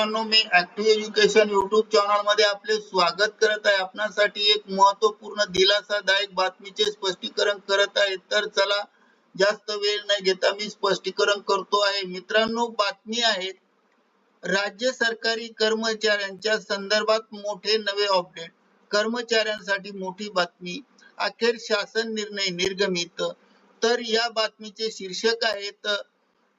मित्रांनो मी active education YouTube चॅनलमध्ये आपले स्वागत करत आहे. आपणासाठी एक महत्त्वपूर्ण दिलासादायक बातमीचे स्पष्टीकरण करत आहे. तर चला जास्त वेळ न घेता मी स्पष्टीकरण करतो आहे. मित्रांनो बातमी आहे राज्य सरकारी कर्मचाऱ्यांच्या संदर्भात मोठे नवे अपडेट. कर्मचाऱ्यांसाठी मोठी बातमी. अखेर शासन निर्णय निर्गमित. तर या बातमीचे शीर्षक आहेत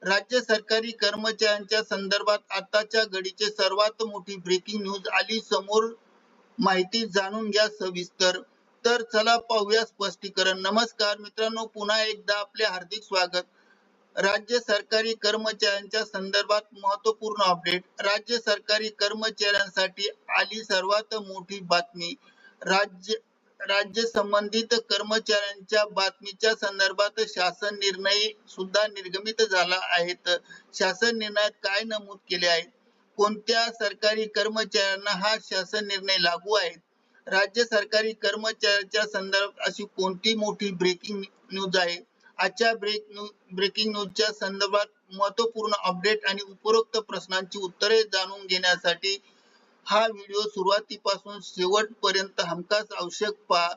राज्य सरकारी कर्मचाऱ्यांच्या संदर्भात आताच्या घडीचे सर्वात मोठी ब्रेकिंग न्यूज आली. समोर माहिती जाणून घ्या सविस्तर. तर चला पाहूया स्पष्टीकरण. नमस्कार मित्रांनो पुन्हा एकदा आपले हार्दिक स्वागत. राज्य सरकारी कर्मचाऱ्यांच्या संदर्भात महत्त्वपूर्ण अपडेट राज्य सरकारी कर्मचाऱ्यांसाठी आली सर्वात मोठी बातमी. राज्य राज्य संबंधित कर्मचाऱ्यांच्या बातमीच्या संदर्भात शासन निर्णय सुद्धा निर्गमित झाला आहेत. शासन निर्णयात काय नमूद केले आहे? कोणत्या सरकारी कर्मचाऱ्यांना हा शासन निर्णय लागू आहे? राज्य सरकारी कर्मचाऱ्याच्या संदर्भात अशी कोणती मोठी ब्रेकिंग न्यूज आहे? आजच्या ब्रेक ब्रेकिंग न्यूजच्या संदर्भात महत्त्वपूर्ण अपडेट आणि उपरोक्त प्रश्नांची उत्तरे जाणून घेण्यासाठी हा व्हिडिओ सुरुवातीपासून शेवटपर्यंत हमखास आवश्यक पहा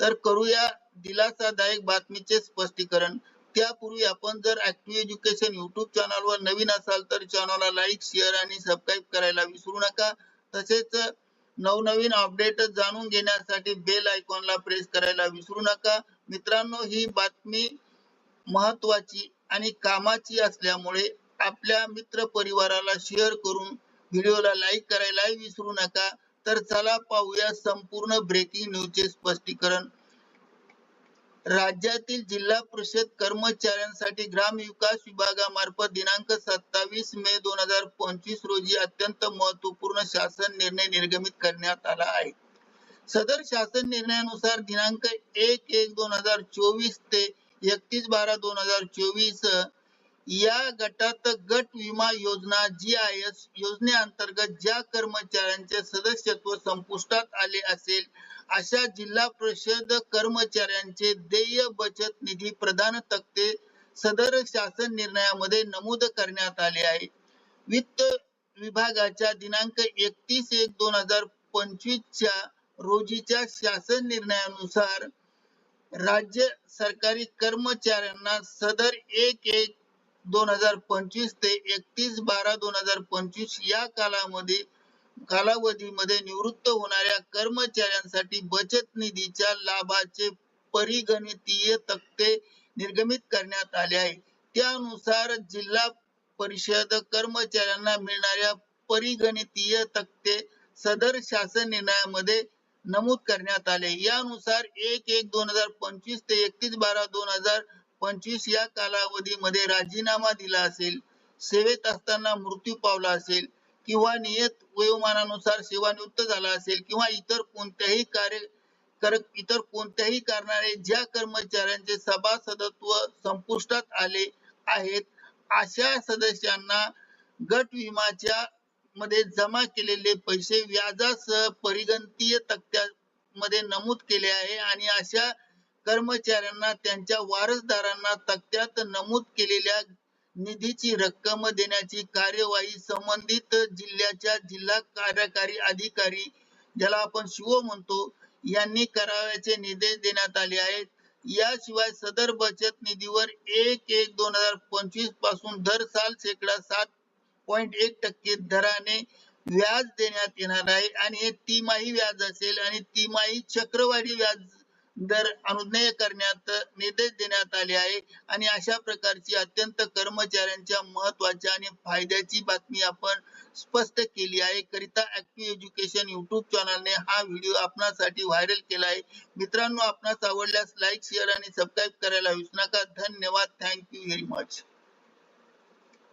तर करूया दिलासादायक बातमीचे स्पष्टीकरण. त्यापूर्वी आपण जर ऍक्टिव्ह एज्युकेशन युट्यूब चॅनलवर नवीन असाल तर चॅनलला लाईक शेअर आणि सबस्क्राईब करायला विसरू नका. तसेच नवनवीन अपडेट जाणून घेण्यासाठी बेल आयकॉनला प्रेस करायला विसरू नका. मित्रांनो ही बातमी महत्वाची आणि कामाची असल्यामुळे आपल्या मित्र परिवाराला शेअर करून व्हिडिओला लाईक करायला विसरू नका. तर चला पाहूया संपूर्ण ब्रेकिंग न्यूजचे स्पष्टीकरण. राज्यातील जिल्हा परिषद कर्मचाऱ्यांसाठी ग्रामविकास विभागामार्फत दिनांक सत्तावीस मे दोन हजार पंचवीस रोजी अत्यंत महत्त्वपूर्ण शासन निर्णय निर्गमित करण्यात आला आहे. सदर शासन निर्णयानुसार दिनांक एक एक दोन हजार चोवीस ते एकतीस बारा दोन हजार चोवीस या गटात गट विमा योजना जी आय एस योजनेअंतर्गत ज्या कर्मचाऱ्यांचे सदस्यत्व संपुष्टात आले असेल अशा जिल्हा परिषद कर्मचाऱ्यांचे देय बचत निधी प्रदान तक्ते सदर शासन निर्णयामध्ये नमूद करण्यात आले आहे. वित्त विभागाच्या दिनांक एकतीस एक दोन हजार पंचवीस च्या रोजीच्या शासन निर्णयानुसार राज्य सरकारी कर्मचाऱ्यांना सदर एक एक दोन हजार पंचवीस ते एकतीस बारा दोन हजार पंचवीस या कालामध्ये कालावधीमध्ये निवृत्त होणाऱ्या कर्मचाऱ्यांसाठी बचत निधीच्या लाभाचे परिगणितीय तक्ते निर्गमित करण्यात आले आहे. त्यानुसार जिल्हा परिषद कर्मचाऱ्यांना मिळणाऱ्या परिगणितीय तक्ते सदर शासन निर्णयामध्ये नमूद करण्यात आले. यानुसार एक एक दोन हजार पंचवीस ते एकतीस बारा दोन हजार पंचवीस या कालावधीमध्ये राजीनामा दिला असेल सेवेत असताना मृत्यू पावला असेल किंवा नियत वयोमानानुसार सेवानिवृत्त झाला असेल किंवा इतर कोणत्याही कार्य कर इतर कोणत्याही कारणाने ज्या कर्मचाऱ्यांचे सभासदत्व संपुष्टात आले आहेत अशा सदस्यांना गट विमाच्या मध्ये जमा केलेले पैसे व्याजासह परिगणतीय तक्त्यामध्ये नमूद केले आहे आणि अशा कर्मचाऱ्यांना त्यांच्या वारसदारांना तक्त्यात नमूद केलेल्या निधीची रक्कम देण्याची कार्यवाही संबंधित जिल्ह्याच्या जिल्हा कार्यकारी अधिकारी ज्याला आपण शिव म्हणतो यांनी करावयाचे निर्देश देण्यात आले आहेत. याशिवाय सदर बचत निधीवर एक एक दोन हजार पंचवीसपासून दर साल शेकडा सात पॉइंट एक टक्के दराने व्याज देण्यात येणार आहे. आणि हे तिमाही व्याज असेल आणि तिमाही चक्रवाढी व्याज दर अनुज्ञेय करण्यात निर्देश देण्यात आले आहे. आणि अशा प्रकारची अत्यंत कर्मचाऱ्यांच्या महत्त्वाच्या आणि फायद्याची बातमी आपण स्पष्ट केली आहे. करिता ऍक्टिव्ह एज्युकेशन युट्यूब चॅनलने हा व्हिडिओ आपणासाठी व्हायरल केला आहे. मित्रांनो आपणास आवडल्यास लाईक शेअर आणि सबस्क्राईब करायला विसरू नका. धन्यवाद. Thank you very much